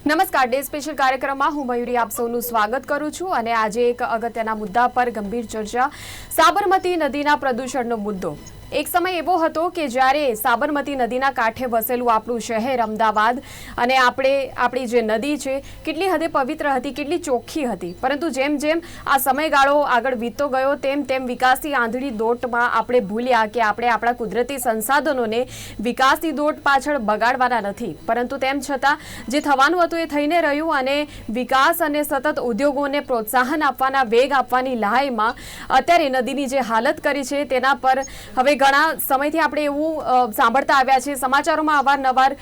નમસ્કાર, day special કાર્યક્રમમાં હું મયુરી આપ સૌનું સ્વાગત કરું છું અને આજે એક અગત્યના મુદ્દા પર ગંભીર ચર્ચા સાબરમતી નદીના પ્રદૂષણનો મુદ્દો. એક સમય એવો હતો કે જ્યારે સાબરમતી નદીના કાંઠે વસેલું આપણું શહેર અમદાવાદ અને આપણે, આપણી જે નદી છે, કેટલી હદે પવિત્ર હતી, કેટલી ચોખ્ખી હતી. પરંતુ જેમ જેમ આ સમયગાળો આગળ વીતતો ગયો, તેમ તેમ વિકાસની આંધળી દોટમાં આપણે ભૂલ્યા કે આપણે આપણા કુદરતી સંસાધનોને વિકાસની દોટ પાછળ બગાડવાના નથી. પરંતુ તેમ છતાં, જે થવાનું હતું એ થઈને રહ્યું અને વિકાસ અને સતત ઉદ્યોગોને પ્રોત્સાહન આપવાના વેગ આપવાની લહાઈમાં અત્યારે નદીની જે હાલત કરી છે, તેના પર હવે ઘણા સમયથી આપણે એવું સાંભળતા આવ્યા છે સમાચારોમાં અવારનવાર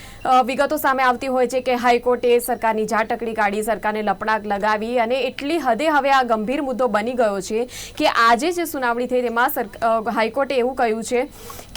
વિગતો સામે આવતી હોય છે કે હાઈકોર્ટે સરકારની ઝાટકડી કાઢી, સરકારને લપડાક લગાવી અને એટલી હદે હવે આ ગંભીર મુદ્દો બની ગયો છે કે આજે જે સુનાવણી થઈ તેમાં હાઈકોર્ટે એવું કહ્યું છે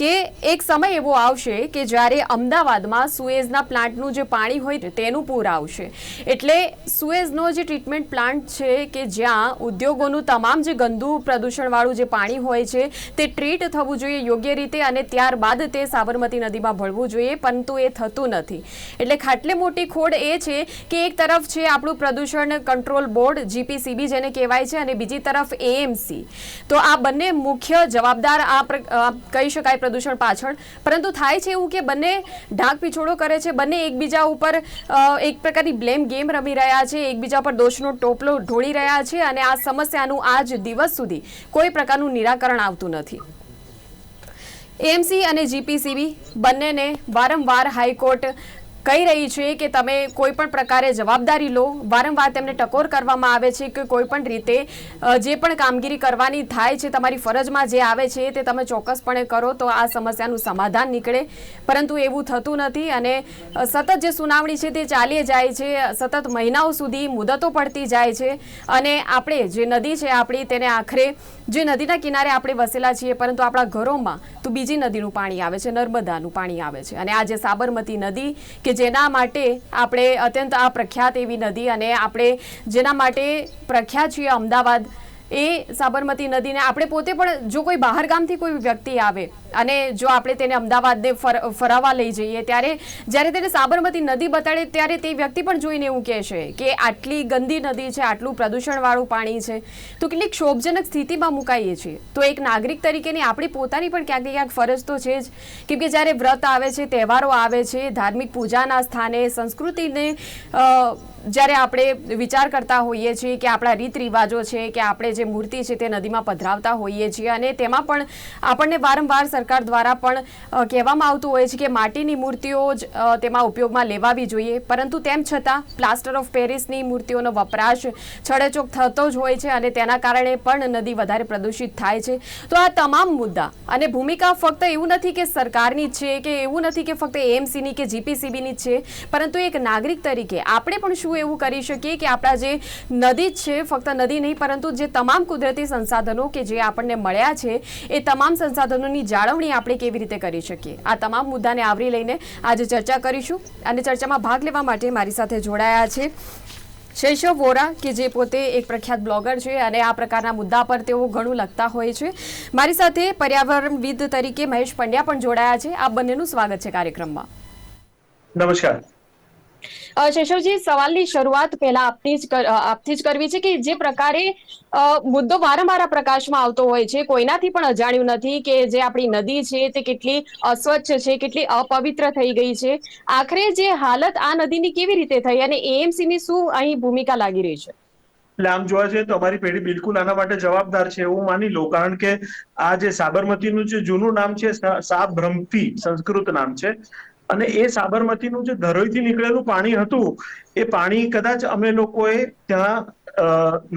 કે એક સમય એવો આવશે કે જ્યારે અમદાવાદમાં સુએઝના પ્લાન્ટનું જે પાણી હોય તેનું પૂર આવશે. એટલે સુએઝનો જે ટ્રીટમેન્ટ પ્લાન્ટ છે કે જ્યાં ઉદ્યોગોનું તમામ જે ગંદુ પ્રદૂષણવાળું જે પાણી હોય છે તે ટ્રીટ થવું જોઈએ યોગ્ય રીતે અને ત્યારબાદ તે સાબરમતી નદીમાં ભળવું જોઈએ, પરંતુ એ થતું નથી. એટલે ખાટલે મોટી ખોડ એ છે કે એક તરફ છે આપણું પ્રદૂષણ કંટ્રોલ બોર્ડ, જીપીસીબી જેને કહેવાય છે, અને બીજી તરફ એએમસી. તો આ બંને મુખ્ય જવાબદાર આ કહી શકાય પ્રદૂષણ પાછળ. પરંતુ થાય છે એવું કે બંને ઢાક પીછોડો કરે છે, બંને એકબીજા ઉપર એક પ્રકારની બ્લેમ ગેમ રમી રહ્યા છે, એકબીજા પર દોષનો ટોપલો ઢોળી રહ્યા છે, અને આ સમસ્યાનું આજ દિવસ સુધી કોઈ પ્રકારનું નિરાકરણ આવતું નથી. એએમસી અને જીપીસીબી બંનેને વારંવાર હાઈકોર્ટ કહી રહી છે કે તમે કોઈ પણ પ્રકારે જવાબદારી લો. વારંવાર તેમને ટકોર કરવામાં આવે છે કે કોઈ પણ રીતે જે પણ કામગીરી કરવાની થાય છે, તમારી ફરજમાં જે આવે છે તે તમે ચોક્કસપણે કરો તો આ સમસ્યાનું સમાધાન નીકળે. પરંતુ એવું થતું નથી અને સતત જે સુનાવણી છે તે ચાલી જાય છે. સતત મહિનાઓ સુધી મુદતો પડતી જાય છે. અને આપણે જે નદી છે આપણી તેને આખરે જે નદીના કિનારે આપણે વસેલા છીએ, પરંતુ આપણા ઘરોમાં તો બીજી નદીનું પાણી આવે છે, નર્મદાનું પાણી આવે છે. અને આ જે સાબરમતી નદી કે જેના માટે આપણે અત્યંત આ પ્રખ્યાત એવી નદી અને આપણે જેના માટે પ્રખ્યાત છીએ અમદાવાદ એ સાબરમતી નદીને આપણે પોતે પણ જો કોઈ બહાર ગામથી કોઈ વ્યક્તિ આવે અને જો આપણે તેને અમદાવાદને ફર, ફરાવવા લઈ જઈએ ત્યારે જ્યારે તેને સાબરમતી નદી બતાડે ત્યારે તે વ્યક્તિ પણ જોઈને એવું કહેશે કે આટલી ગંદી નદી છે, આટલું પ્રદૂષણવાળું પાણી છે. તો કેટલીક ક્ષોભજનક સ્થિતિમાં મુકાઈએ છીએ. તો એક નાગરિક તરીકેની આપણી પોતાની પણ ક્યાંક ક્યાંક ફરજ તો છે જ. કેમ કે જ્યારે વ્રત આવે છે, તહેવારો આવે છે, ધાર્મિક પૂજાના સ્થાને સંસ્કૃતિને જ્યારે આપણે વિચાર કરતા હોઈએ છીએ કે આપણા રીત રિવાજો છે કે આપણે જે મૂર્તિ છે તે નદીમાં પધરાવતા હોઈએ છીએ અને તેમાં પણ આપણને વારંવાર સરકાર દ્વારા પણ કહેવામાં આવતું હોય છે કે માટીની મૂર્તિઓ જ તેમાં ઉપયોગમાં લેવાવી જોઈએ. પરંતુ તેમ છતાં પ્લાસ્ટર ઓફ પેરિસની મૂર્તિઓનો વપરાશ છડેચોક થતો જ હોય છે અને તેના કારણે પણ નદી વધારે પ્રદૂષિત થાય છે. તો આ તમામ મુદ્દા અને ભૂમિકા ફક્ત એવું નથી કે સરકારની છે કે એવું નથી કે ફક્ત એએમસીની કે જીપીસીબીની છે. પરંતુ એક નાગરિક તરીકે આપણે પણ શું એવું કરી શકીએ કે આપણા જે નદી છે, ફક્ત નદી નહીં, પરંતુ જે તમામ કુદરતી સંસાધનો કે જે આપણને મળ્યા છે, એ તમામ સંસાધનોની જાળવણી આપણે કેવી રીતે કરી શકીએ? આ તમામ મુદ્દાને આવરી લઈને આજે ચર્ચા કરીશું અને ચર્ચામાં ભાગ લેવા માટે મારી સાથે જોડાયા છે શૈશવ વોરા, કે જે પોતે એક પ્રખ્યાત બ્લોગર છે અને આ પ્રકારના મુદ્દા પર તેઓ ઘણું લખતા હોય છે. મારી સાથે પર્યાવરણવિદ તરીકે મહેશ પંડ્યા પણ જોડાયા છે. આ બંનેનું સ્વાગત છે કાર્યક્રમમાં. નમસ્કાર. શેષવજી, સવાલની શરૂઆત પહેલા આપની જ આપથી જ કરવી છે કે જે પ્રકારે મુદ્દો વારંવાર પ્રકાશમાં આવતો હોય છે, કોઈનાથી પણ અજાણ્યું નથી કે જે આપણી નદી છે તે કેટલી અસ્વચ્છ છે, કેટલી અપવિત્ર થઈ ગઈ છે. આખરે જે હાલત આ નદીની કેવી રીતે થઈ અને એએમસી ની શું અહીં ભૂમિકા લાગી રહી છે? આમ જોવા જઈએ તો અમારી પેઢી બિલકુલ આના માટે જવાબદાર છે, એવું માની લો કારણ કે આ જે સાબરમતીનું જે જૂનું નામ છે, સા- સાબ્રહ્મતી સંસ્કૃત નામ છે અને એ સાબરમતીનું જે ધરોઈથી નીકળેલું પાણી હતું, એ પાણી કદાચ અમે લોકોએ ત્યાં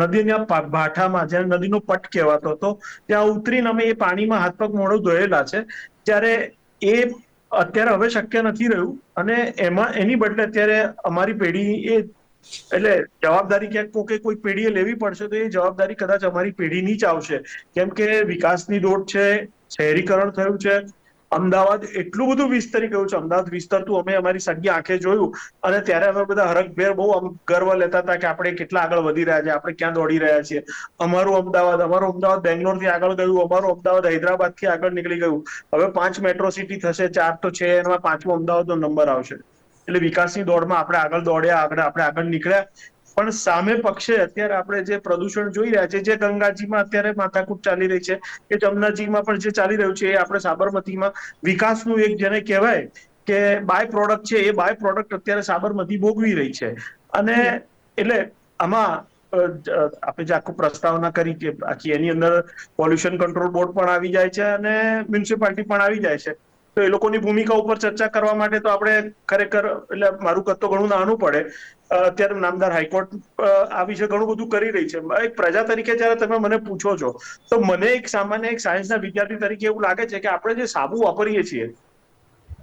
નદીના ભાઠામાં જ્યાં નદીનો પટ કહેવાતો હતો, ત્યાં ઉતરીને અમે એ પાણીમાં હાથ પગ મોઢું ધોયેલા છે. ત્યારે એ અત્યારે હવે શક્ય નથી રહ્યું અને એમાં, એની બદલે અત્યારે અમારી પેઢી એ, એટલે જવાબદારી ક્યાંક કોકે કોઈ પેઢીએ લેવી પડશે તો એ જવાબદારી કદાચ અમારી પેઢીની જ આવશે. કેમ કે વિકાસની દોડ છે, શહેરીકરણ થયું છે અમદાવાદ એટલું બધું વિસ્તરી ગયું છે. અમદાવાદ વિસ્તરતું અમે અમારી સગી આંખે જોયું અને ત્યારે અમે બધા હરખભેર બહુ ગર્વ લેતા હતા કે આપણે કેટલા આગળ વધી રહ્યા છે, આપણે ક્યાં દોડી રહ્યા છીએ. અમારું અમદાવાદ અમારું અમદાવાદ બેંગ્લોરથી આગળ ગયું, અમારું અમદાવાદ હૈદરાબાદથી આગળ નીકળી ગયું. હવે પાંચ મેટ્રો સિટી થશે, ચાર તો છે, એમાં પાંચમો અમદાવાદનો નંબર આવશે. એટલે વિકાસની દોડમાં આપણે આગળ દોડ્યા, આગળ આપણે આગળ નીકળ્યા. પણ સામે પક્ષે અત્યારે આપણે જે પ્રદૂષણ જોઈ રહ્યા છે જે ગંગાજીમાં અત્યારે માથાકૂટ ચાલી રહી છે કે જમનાજીમાં પણ જે ચાલી રહ્યું છે એ આપણે સાબરમતીમાં વિકાસનું એક જેને કહેવાય કે બાય પ્રોડક્ટ છે એ બાય પ્રોડક્ટ અત્યારે સાબરમતી ભોગવી રહી છે. અને એટલે આમાં આપણે જે આખું પ્રસ્તાવના કરી કે આખી એની અંદર પોલ્યુશન કંટ્રોલ બોર્ડ પણ આવી જાય છે અને મ્યુનિસિપાલિટી પણ આવી જાય છે. તો એ લોકોની ભૂમિકા ઉપર ચર્ચા કરવા માટે તો આપણે ખરેખર, એટલે મારું કદ તો ઘણું નાનું પડે. અત્યારે નામદાર હાઈકોર્ટ આ વિશે ઘણું બધું કરી રહી છે. એક પ્રજા તરીકે જ્યારે તમે મને પૂછો છો, તો મને એક સામાન્ય એક સાયન્સના વિદ્યાર્થી તરીકે એવું લાગે છે કે આપણે જે સાબુ વાપરીએ છીએ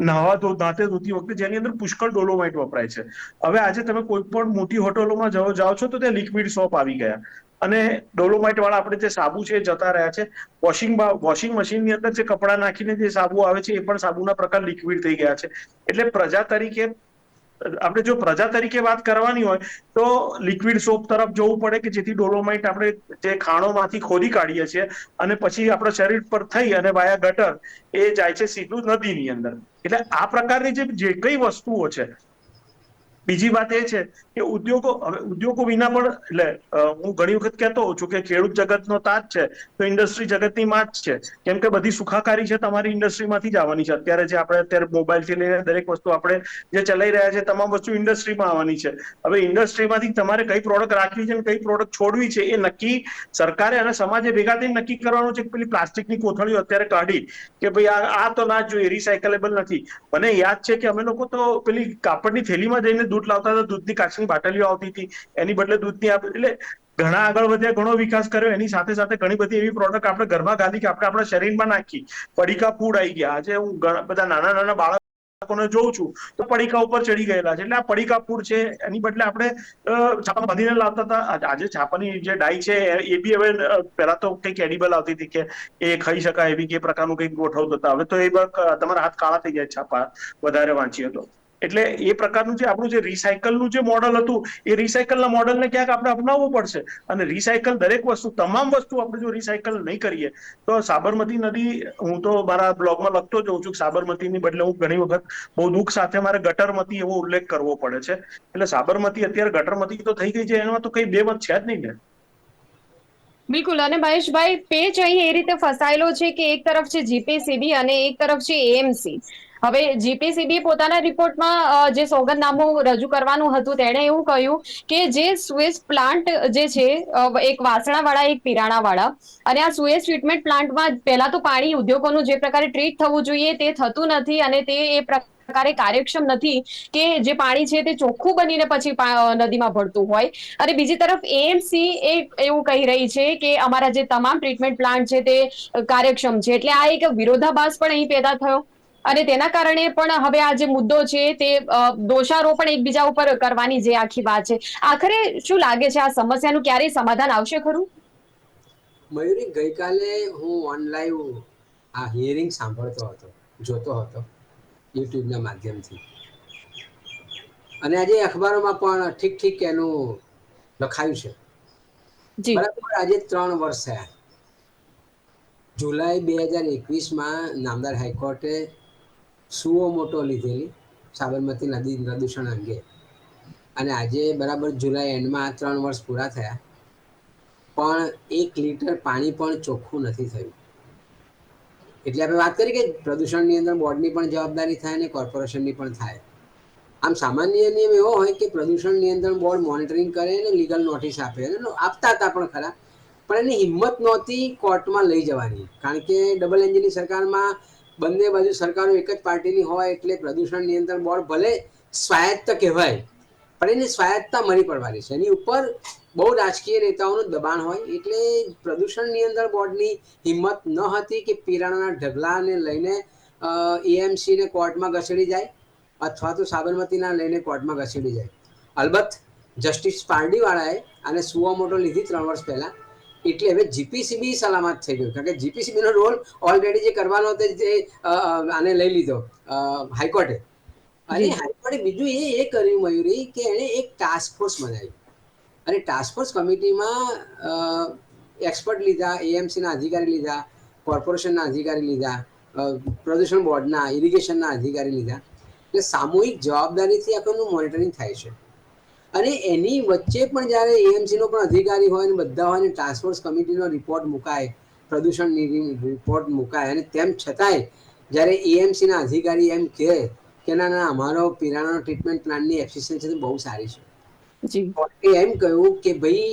નાવા ધો, દાંતે ધોતી વખતે જેની અંદર પુષ્કળ ડોલોમાઇટ વપરાય છે. હવે આજે તમે કોઈ પણ મોટી હોટલોમાં જાઓ જાઓ છો તો ત્યાં લિક્વિડ સોપ આવી ગયા. અને ડોલોમાઇટ વાળા આપણે જે સાબુ છે એ જતા રહ્યા છે. વોશિંગ વોશિંગ મશીનની અંદર જે કપડાં નાખીને જે સાબુ આવે છે એ પણ સાબુના પ્રકાર લિક્વિડ થઈ ગયા છે. એટલે પ્રજા તરીકે આપણે જો પ્રજા તરીકે વાત કરવાની હોય, તો લિક્વિડ સોપ તરફ જવું પડે કે જેથી ડોલોમાઇટ આપણે જે ખાણોમાંથી ખોદી કાઢીએ છીએ અને પછી આપણા શરીર પર થઈ અને વાયા ગટર એ જાય છે સીધું નદીની અંદર. એટલે આ પ્રકારની જે જે કઈ વસ્તુઓ છે બીજી વાત એ છે કે ઉદ્યોગો, હવે ઉદ્યોગો વિના પણ, એટલે હું ઘણી વખત કહેતો હોઉં છું કે ખેડૂત જગતનો તાજ છે, તો ઇન્ડસ્ટ્રી જગતની માત છે. કેમ કે બધી સુખાકારી છે તમારી ઇન્ડસ્ટ્રીમાંથી જ આવવાની છે. અત્યારે જે આપણે, અત્યારે મોબાઈલથી લઈને દરેક વસ્તુ આપણે જે ચલાવી રહ્યા છે, તમામ વસ્તુ ઇન્ડસ્ટ્રીમાં આવવાની છે. હવે ઇન્ડસ્ટ્રીમાંથી તમારે કઈ પ્રોડક્ટ રાખવી છે અને કઈ પ્રોડક્ટ છોડવી છે એ નક્કી સરકારે અને સમાજે ભેગા થઈને નક્કી કરવાનું છે કે પેલી પ્લાસ્ટિકની કોથળીઓ અત્યારે કાઢી કે ભાઈ આ તો ના જોઈએ, રિસાયકલેબલ નથી. મને યાદ છે કે અમે લોકો તો પેલી કાપડની થેલીમાં જઈને દૂધ લાવતા હતા, દૂધની કાચની બાટલીઓ આવતી હતી. એની બદલે દૂધની આપ- એટલે ઘણા આગળ વધ્યા, ઘણો વિકાસ કર્યો. એની સાથે સાથે ઘણી બધી એવી પ્રોડક્ટ આપણે ઘરમાં ગાલી કે આપણે આપણા શરીરમાં નાખી. પડીકા ફૂડ આવી ગયા. આજે હું ઘણા બધા નાના નાના બાળકોને જોઉં છું, તો પડીકા ઉપર ચડી ગયેલા છે. એટલે આ પડીકા ફૂડ છે. એની બદલે આપણે છાપા બાંધીને લાવતા હતા. આજે છાપાની જે ડાઈ છે, એ- બી હવે પહેલા તો કંઈક એડિબલ આવતી હતી કે એ ખાઈ શકાય એવી કે પ્રકારનું કંઈક ગોઠવતા હતા. હવે તો એ તમારા હાથ કાળા થઈ જાય છાપા. વધારે વાંચીએ તો. એટલે એ પ્રકારનું જે આપણું જે રિસાયકલનું જે મોડલ હતું, એ રિસાયકલના મોડલને ક્યાંક આપણે અપનાવવું પડશે. અને રિસાયકલ દરેક વસ્તુ, તમામ વસ્તુ આપણે જો રિસાયકલ નહીં કરીએ, તો સાબરમતી નદી, હું તો મારા બ્લોગમાં લખતો જ હોઉં છું સાબરમતીની બદલે હું ઘણી વખત બહુ દુઃખ સાથે મારે ગટરમતી એવો ઉલ્લેખ કરવો પડે છે. એટલે સાબરમતી અત્યારે ગટરમતી તો થઈ ગઈ છે, એમાં તો કઈ બે મત છે જ નહીં ને. બિલકુલ. અને મહેશભાઈ, પેચ અહીં એ રીતે ફસાયેલો છે કે એક તરફ છે જીપીસીબી અને એક તરફ છે એએમસી હવે જીપીસીબી પોતાના રિપોર્ટમાં જે સોગંદનામું રજૂ કરવાનું હતું, તેણે એવું કહ્યું કે જે સુએઝ પ્લાન્ટ જે છે એક વાસણાવાળા, એક પીરાણાવાળા, અને આ સુએઝ ટ્રીટમેન્ટ પ્લાન્ટમાં પહેલા તો પાણી ઉદ્યોગોનું જે પ્રકારે ટ્રીટ થવું જોઈએ, તે થતું નથી, અને તે એ પ્રકારે કાર્યક્ષમ નથી કે જે પાણી છે તે ચોખ્ખું બનીને પછી નદીમાં ભળતું હોય. અને બીજી તરફ એએમસી એ એવું કહી રહી છે કે અમારા જે તમામ ટ્રીટમેન્ટ પ્લાન્ટ છે તે કાર્યક્ષમ છે. એટલે આ એક વિરોધાભાસ પણ અહીં પેદા થયો. અને તેના કારણે પણ હવે આ જે મુદ્દો છે તે દોષારોપણ એકબીજા ઉપર કરવાની જે આખી વાત છે. આખરે શું લાગે છે આ સમસ્યાનું ક્યારેય સમાધાન આવશે ખરું? મયુરી ગઈકાલે હું ઓનલાઈન આ હિયરિંગ સાંભળતો હતો જોતો હતો યુટ્યુબના માધ્યમથી. અને આજે અખબારોમાં પણ ઠીક ઠીક એનું લખાયું છે. બરાબર આજે ત્રણ વર્ષ થયા. જુલાઈ બે હજાર એકવીસમાં નામદાર હાઈકોર્ટે સુઓ મોટો લીધેલી સાબરમતી નદી પ્રદૂષણ અંગે. અને આજે બરાબર જુલાઈ એન્ડમાં ત્રણ વર્ષ પૂરા થયા. પણ એક લીટર પાણી પણ ચોખ્ખું નથી થયું. એટલે આપણે વાત કરી કે પ્રદૂષણની અંદર બોર્ડની પણ જવાબદારી થાય અને કોર્પોરેશનની પણ થાય. આમ સામાન્ય નિયમ એવો હોય કે પ્રદૂષણ નિયંત્રણ બોર્ડ મોનિટરિંગ કરે અને લીગલ નોટિસ આપે અને આપતા હતા પણ ખરા. પણ એની હિંમત નહોતી કોર્ટમાં લઈ જવાની. કારણ કે ડબલ એન્જિનની સરકારમાં બંને બાજુ સરકારો એક જ પાર્ટીની હોય એટલે પ્રદૂષણ નિયંત્રણ બોર્ડ ભલે સ્વાયત્ત કહેવાય, પણ એની સ્વાયત્તતા મરી પડવાની છે. એની ઉપર બહુ રાજકીય નેતાઓનું દબાણ હોય એટલે પ્રદૂષણ નિયંત્રણ બોર્ડની હિંમત ન હતી કે પીરાણાના ઢગલાને લઈને એએમસીને કોર્ટમાં ઘસેડી જાય અથવા તો સાબરમતીના લઈને કોર્ટમાં ઘસેડી જાય. અલબત્ત જસ્ટિસ પારડીવાળાએ આને સુવા મોટો લીધી ત્રણ વર્ષ પહેલા. એટલે હવે જીપીસીબી સલામત થઈ ગયું. કારણ કે જીપીસીબીનો રોલ ઓલરેડી જે કરવાનો હતો જે આને લઈ લીધો હાઈકોર્ટે. અને હાઈકોર્ટે બીજું એ એ કર્યું મયુરી કે એણે એક ટાસ્ક ફોર્સ બનાવી અને ટાસ્ક ફોર્સ કમિટીમાં એક્સપર્ટ લીધા એએમસીના અધિકારી લીધા કોર્પોરેશનના અધિકારી લીધા પ્રદૂષણ બોર્ડના ઇરિગેશનના અધિકારી લીધા. એટલે સામૂહિક જવાબદારીથી આખું મોનિટરિંગ થાય છે. અને એની વચ્ચે પણ જ્યારે એએમસી નો પણ અધિકારી હોય અને બધા હોય અને ટ્રાન્સપોર્ટ કમિટીનો રિપોર્ટ મુકાય પ્રદૂષણ રિપોર્ટ મુકાય અને તેમ છતાંય જ્યારે એએમસી ના અધિકારી એમ કહે કે ના ના અમારો પીરાણાનો ટ્રીટમેન્ટ પ્લાનની એફિશિયન્સી બહુ સારી છે. કોર્ટે એમ કહ્યું કે ભાઈ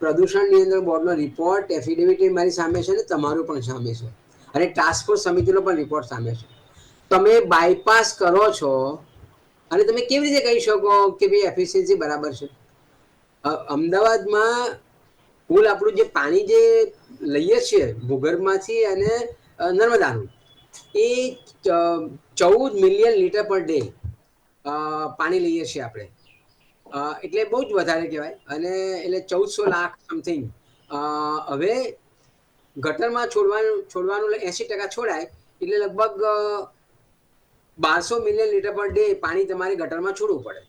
પ્રદૂષણ નિયંત્રણ બોર્ડનો રિપોર્ટ એફિડેવિટ મારી સામે છે ને તમારો પણ સામે છે. અને ટાસ્ક ફોર્સ સમિતિનો પણ રિપોર્ટ સામે છે. તમે બાયપાસ કરો છો અને તમે કેવી રીતે કહી શકો કે ભાઈ એફિશિયન્સી બરાબર છે? અમદાવાદમાં કુલ આપણું જે પાણી જે લઈએ છીએ, ભૂગર્ભમાંથી અને નર્મદાનું, એ ચૌદ મિલિયન લીટર પર ડે પાણી લઈએ છીએ આપણે. એટલે બહુ જ વધારે કહેવાય. અને એટલે ચૌદસો લાખ સમથિંગ હવે ગટરમાં છોડવાનું છોડવાનું એંસી ટકા છોડાય, એટલે લગભગ બારસો મિલિયન લીટર પર ડે પાણી તમારે ગટરમાં છોડવું પડે.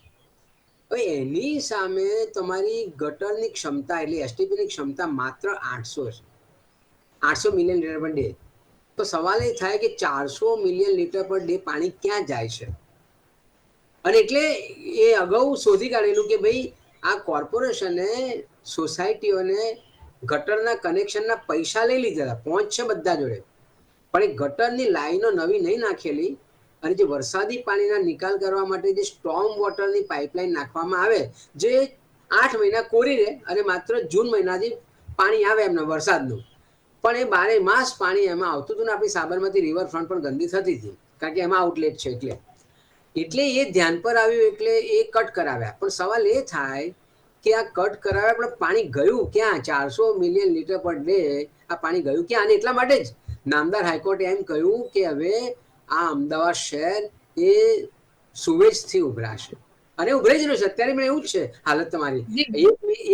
હવે એની સામે તમારી ગટરની ક્ષમતા એટલે એસટીપીની ક્ષમતા માત્ર આઠસો છે. આઠસો મિલિયન લીટર પર ડે તો સવાલ એ થાય કે ચારસો મિલિયન લીટર પર ડે પાણી ક્યાં જાય છે? અને એટલે એ અગાઉ શોધી કાઢેલું કે ભાઈ આ કોર્પોરેશને સોસાયટીઓને ગટરના કનેક્શનના પૈસા લઈ લીધા હતા. પહોંચ છે બધા જોડે. પણ એ ગટરની લાઈનો નવી નહીં નાખેલી. અને જે વરસાદી પાણીના નિકાલ કરવા માટે જે સ્ટોર્મ વોટરની પાઇપલાઇન નાખવામાં આવે, જે આઠ મહિના કોરી રહે અને માત્ર જૂન મહિનાથી પાણી આવે એમને વરસાદનું. પણ એ બારે માસ પાણી એમાં આવતું હતું ને આપણી સાબરમતી રિવરફ્રન્ટ પણ ગંદી થતી હતી, કારણ કે એમાં આઉટલેટ છે એટલે. એટલે એ ધ્યાન પર આવ્યું એટલે એ કટ કરાવ્યા. પણ સવાલ એ થાય કે આ કટ કરાવ્યા પણ પાણી ગયું ક્યાં? ચારસો મિલિયન લીટર પર ડે આ પાણી ગયું ક્યાં? અને એટલા માટે જ નામદાર હાઈકોર્ટે એમ કહ્યું કે હવે આ અમદાવાદ શહેર એ સુવેજથી ઉભરાશે. અને ઉભરાઈ જ રહ્યું છે અત્યારે મેં એવું જ છે હાલત તમારી.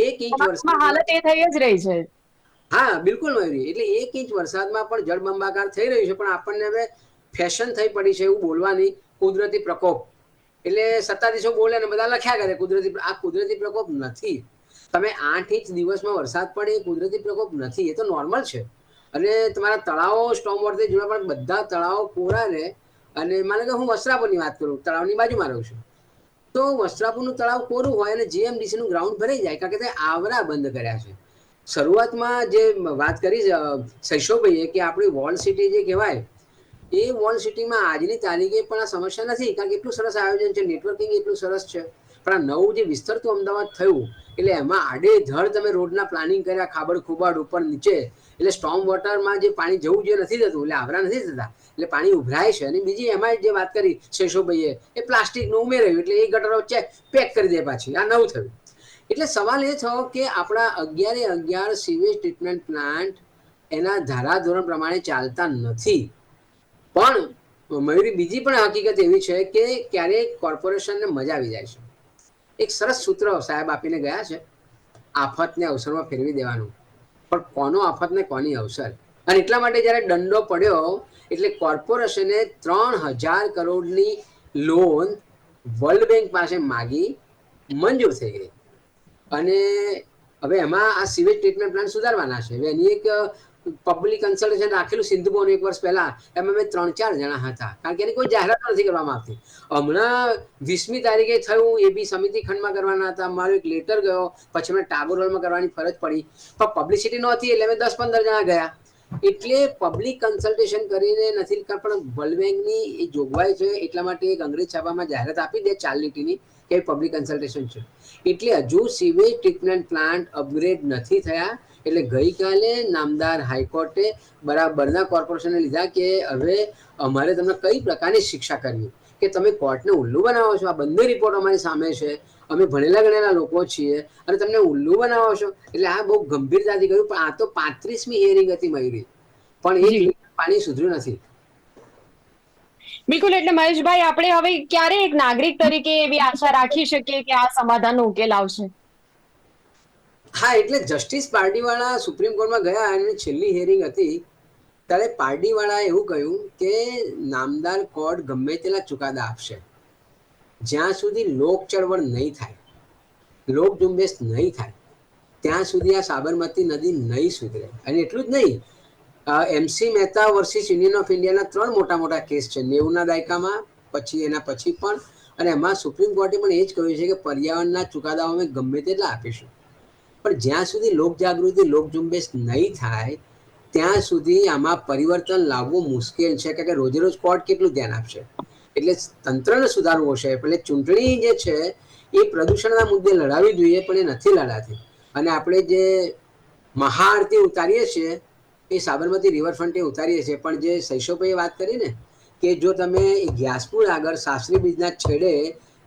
એક ઇંચ વરસાદ હાલત એ થઈ જ રહી છે. હા બિલકુલ મયુરી એટલે એક ઇંચ વરસાદમાં પણ જળબંબાકાર થઈ રહ્યું છે પણ આપણને હવે ફેશન થઈ પડી છે એવું બોલવાની કુદરતી પ્રકોપ. એટલે સત્તાધીશો બોલે ને બધા લખ્યા કરે કુદરતી આ કુદરતી પ્રકોપ નથી. તમે આઠ ઇંચ દિવસમાં વરસાદ પડે એ કુદરતી પ્રકોપ નથી એ તો નોર્મલ છે. અને તમારા તળાવો સ્ટોમ વોટરથી જૂના પણ બધા તળાવો કોરા રહે. અને માને કે હું વસ્ત્રાપુરની વાત કરું, તળાવની બાજુમાં રહું છું. તો વસ્ત્રાપુરનું તળાવ કોરું હોય અને જીએમડીસીનું ગ્રાઉન્ડ ભરાઈ જાય, કારણ કે તે આવરા બંધ કર્યા છે. શરૂઆતમાં જે વાત કરી શૈશોભાઈએ કે આપણી વોલ સિટી જે કહેવાય, એ વોલ સિટીમાં આજની તારીખે પણ આ સમસ્યા નથી, કારણ કે એટલું સરસ આયોજન છે નેટવર્કિંગ એટલું સરસ છે. પણ આ નવું જે વિસ્તરતું અમદાવાદ થયું, એટલે એમાં આડેધડ તમે રોડના પ્લાનિંગ કર્યા, ખાબડ ખુબાડ ઉપર નીચે એટલે સ્ટોમ વોટરમાં જે પાણી જવું જોઈએ, નથી થતું એટલે આવરા નથી થતા. એટલે પાણી ઉભરાય છે અને બીજી એમાં જે વાત કરી, શેષોભાઈએ, એ પ્લાસ્ટિકનું ઉમેરાયું, એટલે એ ગટરો ચેક પેક કરી દે પાછી. આ નવું થયું. એટલે સવાલ એ થયો કે આપણા અગિયારે અગિયાર સિવેજ ટ્રીટમેન્ટ પ્લાન્ટ એના ધારાધોરણ પ્રમાણે ચાલતા નથી. પણ, મયુરી, બીજી પણ હકીકત એવી છે કે ક્યારેક કોર્પોરેશનને મજા આવી જાય છે. એક સરસ સૂત્ર સાહેબ આપીને ગયા છે. આફતને અવસરમાં ફેરવી દેવાનું. પણ કોનો આફત ને કોની અવસર? અને એટલા માટે જ્યારે દંડો પડ્યો, એટલે કોર્પોરેશને ત્રણ હજાર કરોડની લોન વર્લ્ડ બેંક પાસે માગી, મંજૂર થઈ ગઈ. અને હવે એમાં આ સિવેજ ટ્રીટમેન્ટ પ્લાન્ટ સુધારવાના છે. હવે એની એક પબ્લિક કન્સલ્ટેશન રાખેલું સિંધુભવન એક વર્ષ પહેલા, એમાં અમે ત્રણ ચાર જણા હતા. કારણ કે એની કોઈ જાહેરાત નથી કરવામાં આવતી. હમણાં વીસમી તારીખે થયું, એ બી સમિતિ ખંડમાં કરવાના હતા. મારો એક લેટર ગયો, પછી મેં ટાગોર હોલમાં કરવાની ફરજ પડી. પણ પબ્લિસિટી નહોતી, એટલે અમે દસ પંદર જણા ગયા. એટલે પબ્લિક કન્સલ્ટેશન કરીને નથી, પણ વર્લ્ડ એ જોગવાઈ છે, એટલા માટે એક અંગ્રેજ છાપામાં જાહેરાત આપી દે ચાર લીટીની કે પબ્લિક કન્સલ્ટેશન છે. એટલે હજુ સીવેજ ટ્રીટમેન્ટ પ્લાન્ટ અપગ્રેડ નથી થયા. એટલે ગઈકાલે નામદાર હાઈકોર્ટે બરાબરના કોર્પોરેશનને લીધા કે હવે અમારે તમને કઈ પ્રકારની શિક્ષા કરવી? કે તમે કોર્ટને ઉલ્લુ બનાવો છો? આ બંને રિપોર્ટ અમારી સામે છે. અમે ભણેલા ગણેલા લોકો છીએ અને તમને ઉલ્લુ બનાવો છો? એટલે આ બહુ ગંભીરતાથી કહ્યું પણ આ તો પાંત્રીસમી હિયરિંગ હતી મયુરી પણ એ. પાણી સુધર્યું નથી. બિલકુલ એટલે મહેશભાઈ આપણે હવે ક્યારે એક નાગરિક તરીકે એવી આશા રાખી શકીએ કે આ સમાધાનનો ઉકેલ આવશે? હા, એટલે જસ્ટિસ પાર્ટીવાળા સુપ્રીમ કોર્ટમાં ગયા અને છેલ્લી હિયરિંગ હતી, ત્યારે પાર્ટીવાળા એવું કહ્યું કે નામદાર કોર્ટ ગમે તેટલા ચુકાદા આપશે, જ્યાં સુધી લોક ચળવળ નહીં થાય, લોક ઝુંબેશ નહીં થાય, ત્યાં સુધી આ સાબરમતી નદી નહીં સુધરે. અને એટલું જ નહીં MC Mehta versus union of ઇન્ડિયાના ત્રણ મોટા મોટા કેસ છે, નેવુંના દાયકામાં, પછી એના પછી પણ, અને એમાં સુપ્રીમ કોર્ટે પણ એ જ કહ્યું છે કે પર્યાવરણના ચુકાદાઓ અમે ગમે તેટલા આપીશું. પણ જ્યાં સુધી લોક જાગૃતિ લોક ઝુંબેશ નહીં થાય, ત્યાં સુધી આમાં પરિવર્તન લાવવું મુશ્કેલ છે કે રોજે રોજ કોર્ટ કેટલું ધ્યાન આપશે? એટલે તંત્રને સુધારવું હશે, એટલે ચૂંટણી જે છે, એ પ્રદૂષણના મુદ્દે લડાવી જોઈએ, પણ એ નથી લડાતી. અને આપણે જે મહાઆરતી ઉતારીએ છીએ, એ સાબરમતી રિવરફ્રન્ટે ઉતારીએ છીએ, પણ જે શૈશવભાઈએ વાત કરી ને, કે જો તમે ગ્યાસપુર આગળ સાસરી બીજના છેડે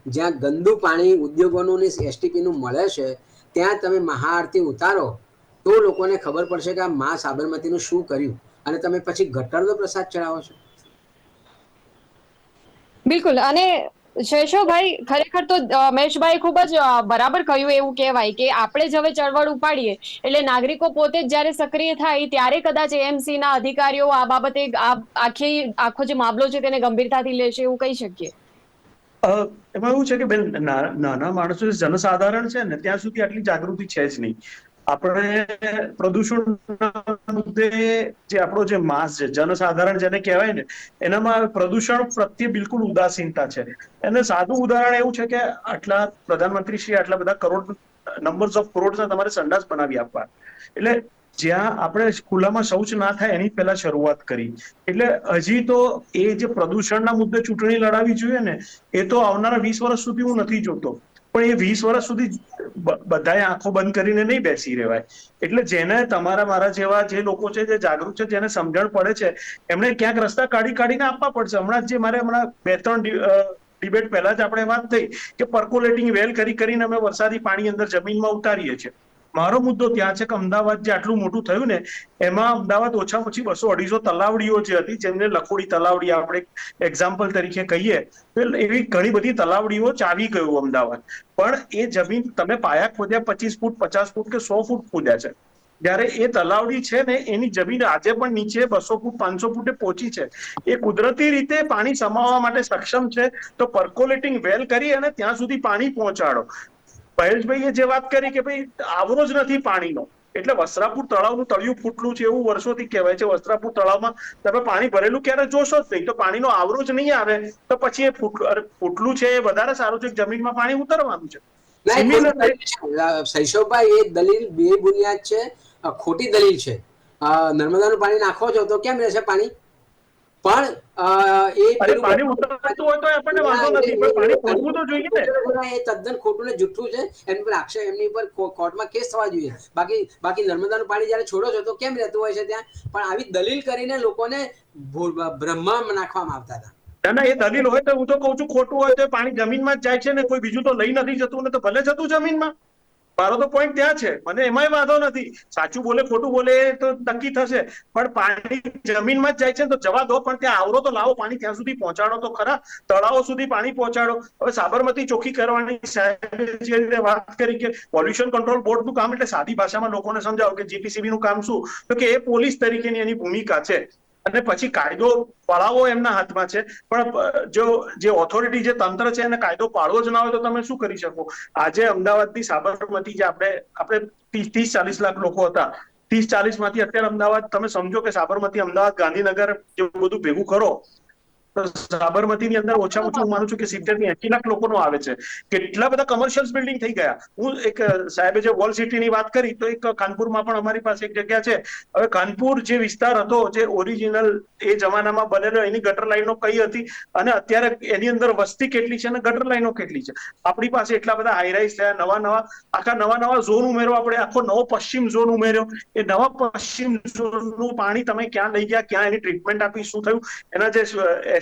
જ્યાં ગંદુ પાણી ઉદ્યોગોનું ને એસટીપીનું મળે છે ત્યાં તમે મહાઆરતી ઉતારો, તો લોકોને ખબર પડશે કે આ મા સાબરમતીનું શું કર્યું અને તમે પછી ગટરનો પ્રસાદ ચડાવો છો. બિલકુલ. અને શેશોભાઈ ખરેખર તો મહેશભાઈ ખૂબ જ બરાબર કહ્યું એવું કહેવાય કે આપણે જ હવે ચળવળ ઉપાડીએ, એટલે નાગરિકો પોતે જ જ્યારે સક્રિય થાય ત્યારે કદાચ એએમસી ના અધિકારીઓ આ બાબતે આખી, આખો જે મામલો છે તેને ગંભીરતાથી લેશે એવું કહી શકીએ. એમાં એવું છે કે બેન નાના માણસો જનસાધારણ છે ને, ત્યાં સુધી આટલી જાગૃતિ છે જ નહીં. આપણે પ્રદૂષણ મુદ્દે જે આપણો જે માસ છે, જનસાધારણ જેને કહેવાય ને, એનામાં પ્રદૂષણ પ્રત્યે બિલકુલ ઉદાસીનતા છે. એને સાદું ઉદાહરણ એવું છે કે આટલા પ્રધાનમંત્રી શ્રી આટલા બધા કરોડ નંબર્સ ઓફ કરોડ તમારે સંડાસ બનાવી આપવા. એટલે જ્યાં આપણે ખુલ્લામાં શૌચ ના થાય એની પહેલા શરૂઆત કરી. એટલે હજી તો એ જે પ્રદૂષણના મુદ્દે ચૂંટણી લડાવી જોઈએ ને, એ તો આવનારા વીસ વર્ષ સુધી હું નથી જોતો. પણ એ વીસ વર્ષ સુધી બધાએ આંખો બંધ કરીને નહીં બેસી રહેવાય. એટલે જેને તમારા, મારા જેવા જે લોકો છે, જે જાગૃત છે, જેને સમજણ પડે છે, એમણે ક્યાંક રસ્તા કાઢી, કાઢીને આપવા પડશે. હમણાં જે મારે હમણાં બે, ત્રણ ડિબેટ પહેલા જ આપણે વાત થઈ કે પર્કોલેટિંગ વેલ કરી, કરીને અમે વરસાદી પાણી અંદર જમીનમાં ઉતારીએ છીએ. મારો મુદ્દો ત્યાં છે કે અમદાવાદ જે આટલું મોટું થયું ને, એમાં અમદાવાદ ઓછામાં ઓછી બસો અઢીસો તલાવડીઓ જે હતી, જેમને લખોડી તલાવડી આપણે એક્ઝામ્પલ તરીકે કહીએ, તો એવી ઘણી બધી તલાવડીઓ ચાવી ગયું અમદાવાદ. પણ એ જમીન તમે પાયા ખોદ્યા પચીસ ફૂટ, પચાસ ફૂટ કે સો ફૂટ ખોદ્યા છે. જ્યારે એ તલાવડી છે ને, એની જમીન આજે પણ નીચે બસો ફૂટ, પાંચસો ફૂટે પહોંચી છે. એ કુદરતી રીતે પાણી સમાવવા માટે સક્ષમ છે, તો પર્કોલેટિંગ વેલ કરી અને ત્યાં સુધી પાણી પહોંચાડો. મહેશભાઈએ જે વાત કરી કે ભાઈ આવરો જ નથી પાણીનો. એટલે વસ્ત્રાપુર તળાવનું તળિયું ફૂટલું છે એવું વર્ષોથી કહેવાય છે. વસ્ત્રાપુર તળાવમાં તમે પાણી ભરેલું ક્યારે જોશો જ નહીં. તો પાણીનો આવરો જ નહીં આવે તો પછી એ ફૂટલું છે એ વધારે સારું છે જમીનમાં પાણી ઉતરવાનું છે? ના, એ દલીલ બે બુનિયાદ છે ખોટી દલીલ છે. નર્મદાનું પાણી નાખો છો તો કેમ રહેશે પાણી? પણ એ પાણી ઉતરતું હોય તો આપણને વાંધો નથી પણ પાણી પહોંચવું તો જોઈએ ને. એ તદ્દન ખોટું ને જુઠ્ઠું છે એની પર આક્ષેપ એમની પર કોર્ટમાં કેસ થવા જોઈએ. બાકી બાકી નર્મદાનું પાણી જ્યારે છોડો છો તો કેમ રહેતું હોય છે ત્યાં? પણ આવી દલીલ કરીને લોકોને બ્રહ્મા ભ્રમમાં નાખવામાં આવતા હતા. ના ના એ દલીલ હોય તો હું તો કઉ છું ખોટું હોય તો પાણી જમીનમાં જ જાય છે ને કોઈ બીજું તો લઈ નથી જતું ને તો ભલે જતું જમીનમાં. મારો તો પોઈન્ટ ત્યાં છે. મને એમાંય વાંધો નથી. સાચું બોલે, ખોટું બોલે તો નક્કી થશે. પણ પાણી જમીનમાં જ જાય છે તો જવા દો, પણ ત્યાં આવરો તો લાવો. પાણી ત્યાં સુધી પહોંચાડો તો ખરા. તળાવો સુધી પાણી પહોંચાડો. હવે સાબરમતી ચોખ્ખી કરવાની જે રીતે વાત કરી કે પોલ્યુશન કંટ્રોલ બોર્ડનું કામ એટલે સાદી ભાષામાં લોકોને સમજાવો કે જીપીસીબી નું કામ શું? તો કે એ પોલીસ તરીકેની એની ભૂમિકા છે. અને પછી કાયદો પાળાવો એમના હાથમાં છે. પણ જો, જે ઓથોરિટી જે તંત્ર છે એને કાયદો પાળવો જ ના હોય તો તમે શું કરી શકો? આજે અમદાવાદથી સાબરમતી જે આપણે આપણે ત્રીસ ત્રીસ, ચાલીસ લાખ લોકો હતા. ત્રીસ, ચાલીસમાંથી અત્યારે અમદાવાદ, તમે સમજો કે સાબરમતી, અમદાવાદ, ગાંધીનગર જેવું બધું ભેગું કરો તો સાબરમતીની અંદર ઓછામાં ઓછું હું માનું છું કે સિત્તેરથી એસી લાખ લોકોનો આવે છે. કેટલા બધા કમર્શિયલ બિલ્ડિંગ થઈ ગયા. હું એક સાહેબે જે વોલ સિટીની વાત કરી, તો એક કાનપુરમાં પણ અમારી પાસે એક જગ્યા છે. હવે કાનપુર જે વિસ્તાર હતો, જે ઓરિજિનલ એ જમાનામાં બનેલો, એની ગટર લાઈનો કઈ હતી? અને અત્યારે એની અંદર વસ્તી કેટલી છે અને ગટર લાઈનો કેટલી છે? આપણી પાસે એટલા બધા હાઈરાઈઝ થયા, નવા નવા, આખા નવા નવા ઝોન ઉમેરો આપણે, આખો નવો પશ્ચિમ ઝોન ઉમેર્યો. એ નવા પશ્ચિમ ઝોનનું પાણી તમે ક્યાં લઈ ગયા, ક્યાં એની ટ્રીટમેન્ટ આપી, શું થયું? એના જે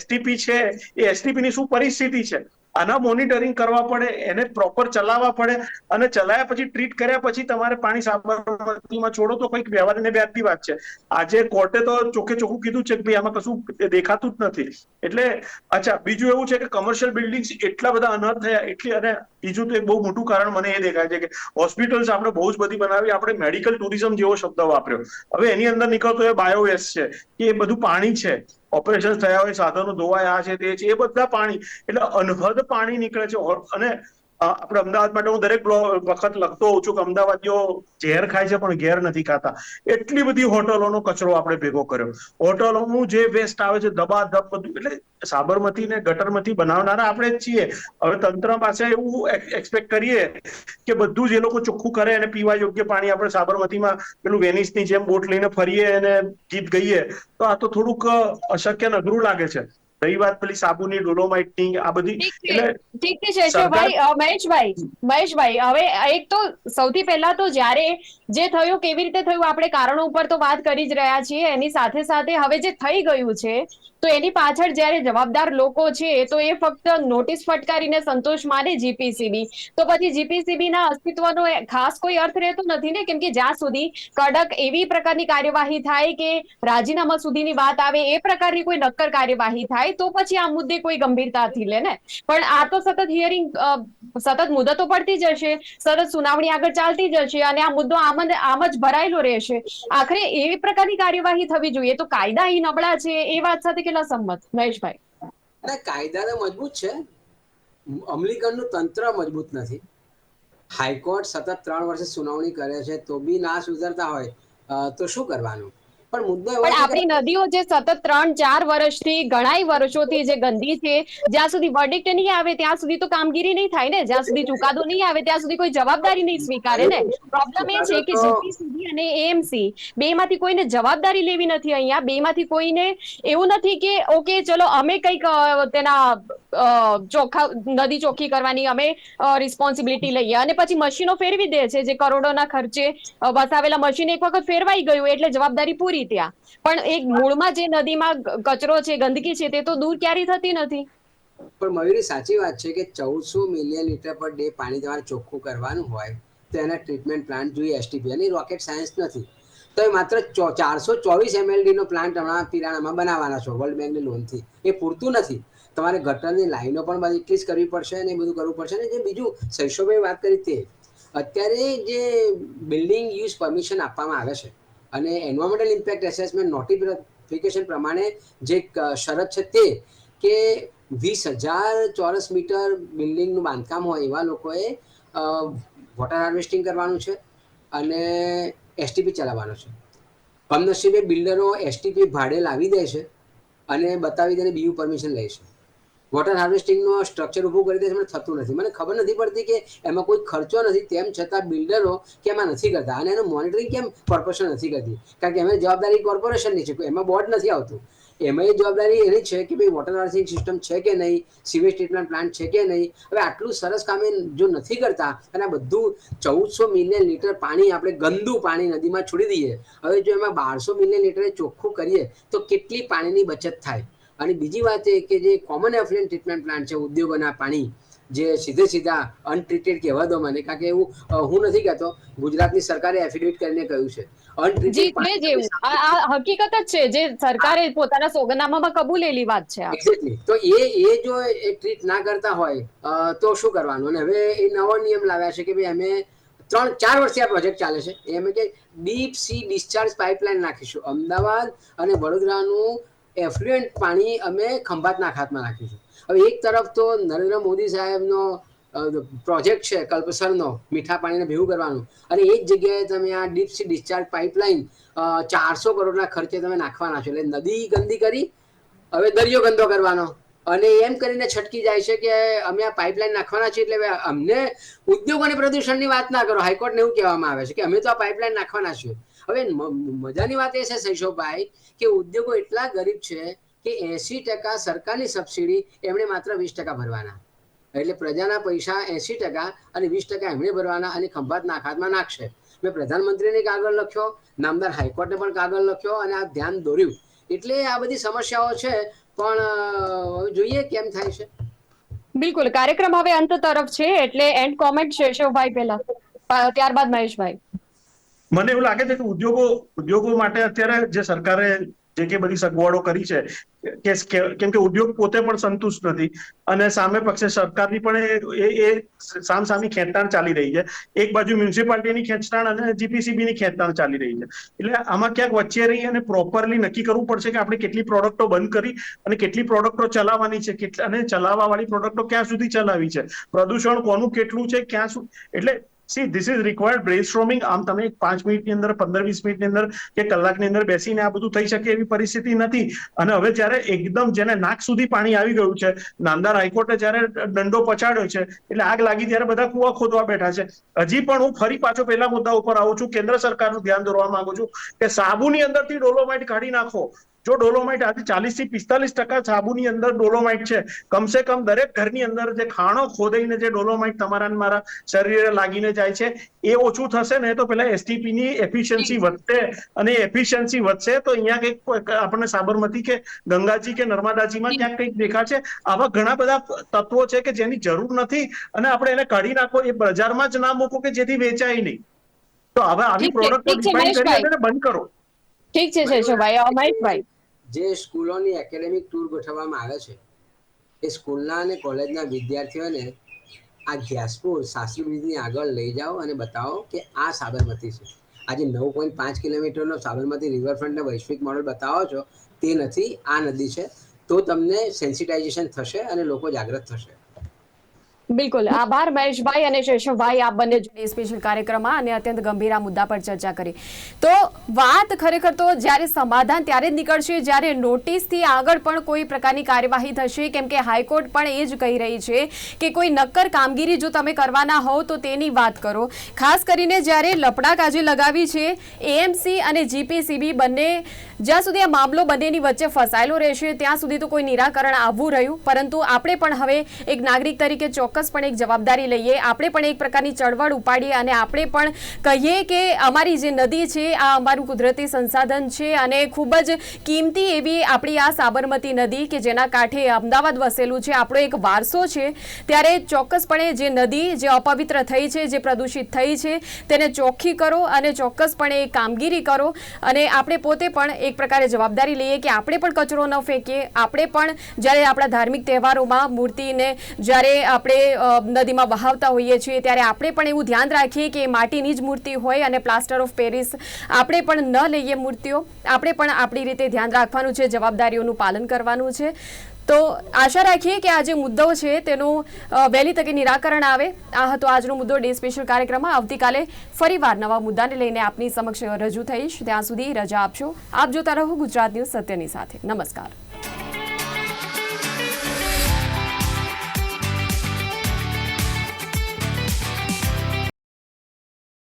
એસટીપી છે, એ એસટીપી ની શું પરિસ્થિતિ છે? આના મોનિટરિંગ કરવા પડે, એને પ્રોપર ચલાવવા પડે અને ચલાયા પછી ટ્રીટ કર્યા પછી તમારે પાણી સાબરમતીમાં છોડો તો કંઈક વ્યવહાર ને વ્યાજબી વાત છે. આજે કોર્ટે તો ચોખ્ખે ચોખ્ખું કીધું છે કે ભાઈ આમાં કશું દેખાતું જ નથી. એટલે, અચ્છા, બીજું એવું છે કે કમર્શિયલ બિલ્ડિંગ્સ એટલા બધા અનર્થ થયા, એટલી, અને બીજું તો એક બહુ મોટું કારણ મને એ દેખાય છે કે હોસ્પિટલ્સ આપણે બહુ જ બધી બનાવી, આપણે મેડિકલ ટુરિઝમ જેવો શબ્દ વાપર્યો. હવે એની અંદર નીકળતો એ બાયોવેસ્ટ છે, કે એ બધું પાણી છે. ઓપરેશન થયા હોય, સાધનો ધોવાયા છે, તે છે, એ બધા પાણી. એટલે અનહદ પાણી નીકળે છે. અને આપણે અમદાવાદ માટે હું દરેક વખત લખતો હોઉં છું કે અમદાવાદીઓ ઝેર ખાય છે પણ ઘેર નથી ખાતા. એટલી બધી હોટલોનો કચરો આપણે ભેગો કર્યો. હોટલોનું જે વેસ્ટ આવે છે, દબા દબ બધું, એટલે સાબરમતી ને ગટરમતી બનાવનારા આપણે જ છીએ. હવે તંત્ર પાસે એવું એક્સપેક્ટ કરીએ કે બધું જ એ લોકો ચોખ્ખું કરે અને પીવા યોગ્ય પાણી આપણે સાબરમતીમાં પેલું વેનિસની જેમ બોટ લઈને ફરીએ અને ગીત ગઈએ. તો આ તો થોડુંક અશક્ય ને અઘરું લાગે છે. રહી વાત પેલી સાબુની ડોલોમાઇટની આ બધી ઠીક છે અ, મહેશભાઈ મહેશભાઈ હવે એક તો સૌથી પહેલા તો જ્યારે જે થયું કેવી રીતે થયું આપણે કારણો ઉપર તો વાત કરી જ રહ્યા છીએ એની સાથે સાથે હવે જે થઈ ગયું છે તો એની પાછળ જ્યારે જવાબદાર લોકો છે, તો એ ફક્ત નોટિસ ફટકારીને સંતોષ માને જીપીસીબી તો પછી જીપીસીબી ના અસ્તિત્વનો ખાસ કોઈ અર્થ રહેતો નથી ને, કેમ કે જ્યાં સુધી કડક એવી પ્રકારની કાર્યવાહી થાય કે રાજીનામા સુધીની વાત આવે, એ પ્રકારની કોઈ નક્કર કાર્યવાહી થાય, તો પછી આ મુદ્દે કોઈ ગંભીરતાથી લે ને. પણ આ તો સતત હિયરિંગ સતત મુદતો પડતી જશે, સતત સુનાવણી આગળ ચાલતી જશે અને આ મુદ્દો આમ આમ જ ભરાયેલો રહેશે. આખરે એવી પ્રકારની કાર્યવાહી થવી જોઈએ તો કાયદા એ નબળા છે, એ વાત સાથે કેટલા સંમત? મહેશભાઈ. અને કાયદા તો મજબૂત છે. અમલીકરણનું તંત્ર મજબૂત નથી. હાઈકોર્ટ સતત ત્રણ વર્ષે સુનાવણી કરે છે, તો બી ના સુધરતા હોય તો શું કરવાનું? પણ મુદ્દો એવો પણ આપણી નદીઓ જે સતત ત્રણ ચાર વર્ષથી ઘણાય વર્ષોથી જે ગંદી છે જ્યાં સુધી વર્ડિક્ટ નહીં આવે ત્યાં સુધી તો કામગીરી નહીં થાય ને? જ્યાં સુધી ચુકાદો નહીં આવે ત્યાં સુધી કોઈ જવાબદારી નહીં સ્વીકારે ને? પ્રોબ્લેમ એ છે કે જીપીસીબી અને એએમસી બે માંથી કોઈને જવાબદારી લેવી નથી અહીંયા. બે માંથી કોઈને એવું નથી કે ઓકે ચલો અમે કંઈક તેના ચોખા નદી ચોખ્ખી કરવાની અમે રિસ્પોન્સિબિલિટી લઈએ. અને પછી મશીનો ફેરવી દે છે જે કરોડોના ખર્ચે વસાવેલા મશીન એક વખત ફેરવાઈ ગયું એટલે જવાબદારી પૂરી. ત્યાં. પણ એક મૂળમાં જે નદીમાં કચરો છે, ગંદકી છે, તે તો દૂર ક્યારેય થતી નથી. પણ મયુરી, સાચી વાત છે કે ચૌદસો મિલિયન લીટર પર ડે પાણી તમારે ચોખ્ખું કરવાનું હોય, તો એના ટ્રીટમેન્ટ પ્લાન્ટ જોઈએ એસટીપી અને રોકેટ સાયન્સ નથી. તો એ માત્ર ચારસો ચોવીસ નો પ્લાન્ટ હમણાં પિરાણામાં બનાવવાના છો, વર્લ્ડ બેંકની લોનથી. એ પૂરતું નથી. તમારે ગટરની લાઈનો પણ બધી એટલી જ કરવી પડશે અને એ બધું કરવું પડશે અને જે બીજું સૈશોભાઈ વાત કરી તે, અત્યારે જે બિલ્ડિંગ યુઝ પરમિશન આપવામાં આવે છે અને એન્વાયરમેન્ટલ ઇમ્પેક્ટ એસેસમેન્ટ નોટિફિકેશન પ્રમાણે જે શરત છે તે કે વીસ હજાર ચોરસ મીટર બિલ્ડિંગનું બાંધકામ હોય એવા લોકોએ વોટર હાર્વેસ્ટિંગ કરવાનું છે અને એસટીપી ચલાવવાનું છે. કમનસીબે બિલ્ડરો એસટીપી ભાડે લાવી દે છે અને બતાવી દે બીયુ પરમિશન લે છે. વોટર હાર્વેસ્ટિંગનો સ્ટ્રક્ચર ઊભું કરી દે છે, મને થતું નથી. મને ખબર નથી પડતી કે એમાં કોઈ ખર્ચો નથી, તેમ છતાં બિલ્ડરો કે એમાં નથી કરતા. અને એનું મોનિટરિંગ કેમ કોર્પોરેશન નથી કરતી? કારણ કે એમાં જવાબદારી કોર્પોરેશનની છે એમાં બોર્ડ નથી આવતું. એમાં એ જવાબદારી એની છે કે ભાઈ વોટર હાર્વેસ્ટિંગ સિસ્ટમ છે કે નહીં સિવેજ ટ્રીટમેન્ટ પ્લાન્ટ છે કે નહીં? હવે આટલું સરસ કામ જો નથી કરતા, અને બધું ચૌદસો મિલિયન લીટર પાણી આપણે ગંદુ પાણી નદીમાં છોડી દઈએ. હવે જો એમાં બારસો મિલિયન લીટરે ચોખ્ખું કરીએ, તો કેટલી પાણીની બચત થાય? અને બીજી વાત એ કે જે કોમન એફ્લુએન્ટ ટ્રીટમેન્ટ પ્લાન્ટ છે ઉદ્યોગોના પાણી જે સીધે સીધા અનટ્રીટેડ કહેવા દો મને કારણ કે એવું હું નથી કહેતો ગુજરાતની સરકારે એફિડેવિટ કરીને કહ્યું છે. આ હકીકત જ છે જે સરકારે પોતાના સોગંદનામામાં કબૂલેલી વાત છે એક્ઝેક્ટલી તો એ એ જો એ ટ્રીટ ના કરતા હોય તો શું કરવાનું? અને હવે એ નવો નિયમ લાવ્યા છે કે ભાઈ અમે ત્રણ ચાર વર્ષથી આ પ્રોજેક્ટ ચાલે છે. એ અમે કે ડીપ સી ડિસ્ચાર્જ પાઇપલાઇન નાખીશું. અમદાવાદ અને વડોદરાનું એફ્લુએન્ટ પાણી અમે ખંભાતના ખાતમાં નાખીશું હવે એક તરફ તો નરેન્દ્ર મોદી સાહેબનો પ્રોજેક્ટ છે, કલ્પસરનો, મીઠા પાણીને ભેગું કરવાનું. અને એ જ જગ્યાએ તમે આ ડીપ સી ડિસ્ચાર્જ પાઇપલાઇન ચારસો કરોડના ખર્ચે તમે નાખવાના છો. એટલે નદી ગંદી કરી, હવે દરિયો ગંદો કરવાનો. અને એમ કરીને છટકી જાય છે કે અમે આ પાઇપલાઇન નાખવાના છીએ એટલે અમને ઉદ્યોગ અને પ્રદૂષણની વાત ના કરો. હાઈકોર્ટને એવું કહેવામાં આવે છે કે અમે તો આ પાઇપલાઇન નાખવાના છીએ. હવે મજાની વાત એ છે શૈશવભાઈ કે ઉદ્યોગો એટલા ગરીબ છે કે એસી ટકા સરકારની સબસિડી એમણે માત્ર વીસ ટકા ભરવાના. એટલે પ્રજાના પૈસા એસી ટકા અને વીસ ટકા એમણે ભરવાના અને ખંભાત નાખાતમાં નાખશે. મેં પ્રધાનમંત્રીને કાગળ લખ્યો, નામદાર હાઈકોર્ટને પણ કાગળ લખ્યો અને આ ધ્યાન દોર્યું. એટલે આ બધી સમસ્યાઓ છે, પણ જોઈએ કેમ થાય છે. બિલકુલ. કાર્યક્રમ હવે અંત તરફ છે, એટલે એન્ડ કોમેન્ટ શેષવભાઈ પહેલા. ત્યારબાદ મહેશભાઈ. મને એવું લાગે છે કે ઉદ્યોગો ઉદ્યોગો માટે અત્યારે જે સરકારે જે કે બધી સગવડો કરી છે કેમ કે ઉદ્યોગ પોતે પણ સંતુષ્ટ નથી. અને સામે પક્ષે સરકારની પણ એ એ સામસામી ખેંચતાણ ચાલી રહી છે. એક બાજુ મ્યુનિસિપાલિટીની ખેંચતાણ અને જીપીસીબી ની ખેંચતાણ ચાલી રહી છે. એટલે આમાં ક્યાંક વચ્ચે રહી અને પ્રોપરલી નક્કી કરવું પડશે કે આપણે કેટલી પ્રોડક્ટો બંધ કરી અને કેટલી પ્રોડક્ટો ચલાવવાની છે, કેટલા, અને ચલાવવા વાળી પ્રોડક્ટો ક્યાં સુધી ચલાવી છે? પ્રદૂષણ કોનું કેટલું છે, ક્યાં સુધી એટલે see this is required brainstorming આમ તમે પાંચ મિનિટની અંદર, પંદર વીસ મિનિટની અંદર કે કલાકની અંદર બેસીને આ બધું થઈ શકે એવી પરિસ્થિતિ નથી. અને હવે જ્યારે એકદમ જેને નાક સુધી પાણી આવી ગયું છે, નામદાર હાઈકોર્ટે જ્યારે દંડો પછાડ્યો છે, એટલે આગ લાગી ત્યારે બધા કુવા ખોદવા બેઠા છે. હજી પણ હું ફરી પાછો પહેલા મુદ્દા ઉપર આવું છું. કેન્દ્ર સરકારનું ધ્યાન દોરવા માંગુ છું કે સાબુની અંદરથી ડોલોમાઇટ કાઢી નાખો. જો ડોલોમાઇટ આજે ચાલીસથી પિસ્તાલીસ ટકા સાબુની અંદર ડોલોમાઇટ છે કમસે કમ દરેક ઘરની અંદર જે ખાણો ખોદાઈને જે ડોલોમાઇટ તમારા મારા શરીરે લાગીને જાય છે એ ઓછું થશે ને તો પેલા એસટીપી ની એફિશિયન્સી વધશે અને એફિશિયન્સી વધશે તો અહીંયા કંઈક આપણને સાબરમતી કે ગંગાજી કે નર્મદાજીમાં ક્યાંક કંઈક દેખાશે. આવા ઘણા બધા તત્વો છે કે જેની જરૂર નથી અને આપણે એને કાઢી નાખો એ બજારમાં જ ના મૂકો કે જેથી વેચાય નહીં. તો હવે આવી પ્રોડક્ટો મહેશભાઈ. બંધ કરો. ઠીક છે શેષભાઈ અમરેશભાઈ જે સ્કૂલોની એકેડેમિક ટૂર ગોઠવવામાં આવે છે, એ સ્કૂલના અને કોલેજના વિદ્યાર્થીઓને આ ગ્યાસપુર શાસ્ત્રી બ્રિજની આગળ લઈ જાઓ અને બતાવો કે આ સાબરમતી છે. આજે નવ પોઈન્ટ પાંચ કિલોમીટરનો સાબરમતી રિવરફ્રન્ટનો વૈશ્વિક મોડલ બતાવો છો, તે નથી, આ નદી છે, તો તમને સેન્સિટાઇઝેશન થશે અને લોકો જાગૃત થશે. બિલકુલ. આભાર મહેશભાઈ અને શેષભાઈ આપ બંને જોડે સ્પેશિયલ કાર્યક્રમમાં અને અત્યંત ગંભીર આ મુદ્દા પર ચર્ચા કરી. તો વાત ખરેખર તો જ્યારે સમાધાન ત્યારે જ નીકળશે, જ્યારે નોટિસથી આગળ પણ કોઈ પ્રકારની કાર્યવાહી થશે, કેમ કે હાઈકોર્ટ પણ એ જ કહી રહી છે કે કોઈ નક્કર કામગીરી જો તમે કરવાના હોવ તો તેની વાત કરો. ખાસ કરીને જ્યારે લપડાક આજે લગાવી છે, એએમસી અને જીપીસીબી બંને, જ્યાં સુધી આ મામલો બંનેની વચ્ચે ફસાયેલો રહેશે, ત્યાં સુધી તો કોઈ નિરાકરણ આવવું રહ્યું. પરંતુ આપણે પણ હવે એક નાગરિક તરીકે ચોક્કસપણે એક જવાબદારી લઈએ. આપણે પણ એક પ્રકારની ચળવળ ઉપાડીએ અને આપણે પણ કહીએ કે અમારી જે નદી છે, આ અમારું કુદરતી સંસાધન છે અને ખૂબ જ કિંમતી એવી આપણી આ સાબરમતી નદી કે જેના કાંઠે અમદાવાદ વસેલું છે, આપણો એક વારસો છે. ત્યારે ચોક્કસપણે જે નદી જે અપવિત્ર થઈ છે, જે પ્રદૂષિત થઈ છે, તેને ચોખ્ખી કરો અને ચોક્કસપણે એ કામગીરી કરો અને આપણે પોતે પણ એક પ્રકારે જવાબદારી લઈએ કે આપણે પણ કચરો ન ફેંકીએ. આપણે પણ જ્યારે આપણા ધાર્મિક તહેવારોમાં મૂર્તિને જ્યારે આપણે નદીમાં વહાવતા હોઈએ છીએ, ત્યારે આપણે પણ એવું ધ્યાન રાખીએ કે માટીની જ મૂર્તિ હોય અને પ્લાસ્ટર ઓફ પેરિસ આપણે પણ ન લઈએ મૂર્તિઓ. આપણે પણ આપણી રીતે ધ્યાન રાખવાનું છે, જવાબદારીઓનું પાલન કરવાનું છે. તો આશા રાખીએ કે આ જે મુદ્દો છે, તેનું વહેલી તકે નિરાકરણ આવે. આ હતો આજનો મુદ્દો, ડે સ્પેશિયલ કાર્યક્રમમાં. આવતીકાલે ફરીવાર નવા મુદ્દાને લઈને આપની સમક્ષ રજૂ થઈશ. ત્યાં સુધી રજા આપશો. આપ જોતા રહો ગુજરાત ન્યૂઝ સત્યની સાથે. નમસ્કાર.